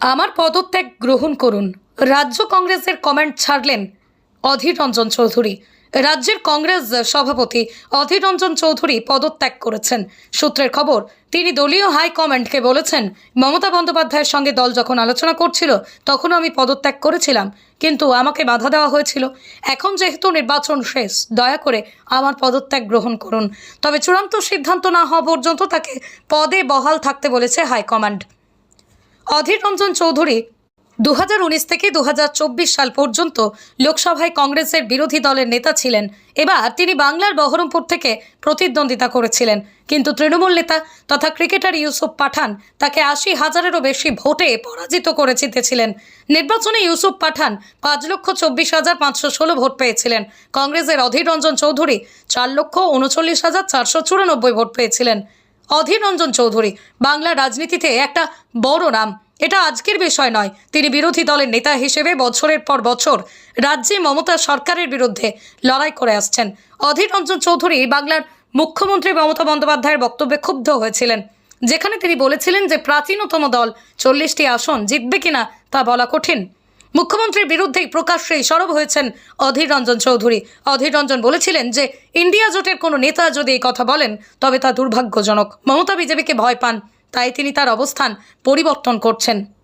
আমার পদত্যাগ গ্রহণ করুন। রাজ্য কংগ্রেসের কমেন্ট ছাড়লেন অধীর রঞ্জন চৌধুরী। রাজ্যের কংগ্রেস সভাপতি অধীর রঞ্জন চৌধুরী পদত্যাগ করেছেন। সূত্রের খবর, তিনি দলীয় হাই হাইকমান্ডকে বলেছেন, মমতা বন্দ্যোপাধ্যায়ের সঙ্গে দল যখন আলোচনা করছিল, তখনও আমি পদত্যাগ করেছিলাম, কিন্তু আমাকে বাধা দেওয়া হয়েছিল। এখন যেহেতু নির্বাচন শেষ, দয়া করে আমার পদত্যাগ গ্রহণ করুন। তবে চূড়ান্ত সিদ্ধান্ত না হওয়া পর্যন্ত তাকে পদে বহাল থাকতে বলেছে হাইকমান্ড অধীর রঞ্জন চৌধুরী দু হাজার উনিশ থেকে দু হাজার চব্বিশ সাল পর্যন্ত লোকসভায় কংগ্রেসের বিরোধী দলের নেতা ছিলেন। এবার তিনি বাংলার বহরমপুর থেকে প্রতিদ্বন্দ্বিতা করেছিলেন। কিন্তু তৃণমূল নেতা তথা ক্রিকেটার ইউসুফ পাঠান তাকে আশি হাজারেরও বেশি ভোটে পরাজিত করে জিতেছিলেন। নির্বাচনে ইউসুফ পাঠান পাঁচ লক্ষ চব্বিশ হাজার পাঁচশো ষোলো ভোট পেয়েছিলেন। কংগ্রেসের অধীর রঞ্জন চৌধুরী চার লক্ষ উনচল্লিশ হাজার চারশো চুরানব্বই ভোট পেয়েছিলেন। অধীর রঞ্জন চৌধুরী। বাংলা রাজনীতিতে একটা বড় নাম। এটা আজকের বিষয় নয়। তিনি বিরোধী দলের নেতা হিসেবে বছরের পর বছর রাজ্যে মমতা সরকারের বিরুদ্ধে লড়াই করে আসছেন। অধীর রঞ্জন চৌধুরী বাংলার মুখ্যমন্ত্রী মমতা বন্দ্যোপাধ্যায়ের বক্তব্যে ক্ষুব্ধ হয়েছিলেন। যেখানে তিনি বলেছিলেন যে প্রাচীনতম দল চল্লিশটি আসন জিতবে কিনা তা বলা কঠিন। মুখ্যমন্ত্রীর বিরুদ্ধেই প্রকাশ্যেই সরব হয়েছেন অধীর রঞ্জন চৌধুরী। অধীর রঞ্জন বলেছিলেন যে, ইন্ডিয়া জোটের কোনো নেতা যদি এই কথা বলেন, তবে তা দুর্ভাগ্যজনক। মমতা বিজেপিকে ভয় পান, তাই তিনি তার অবস্থান পরিবর্তন করছেন।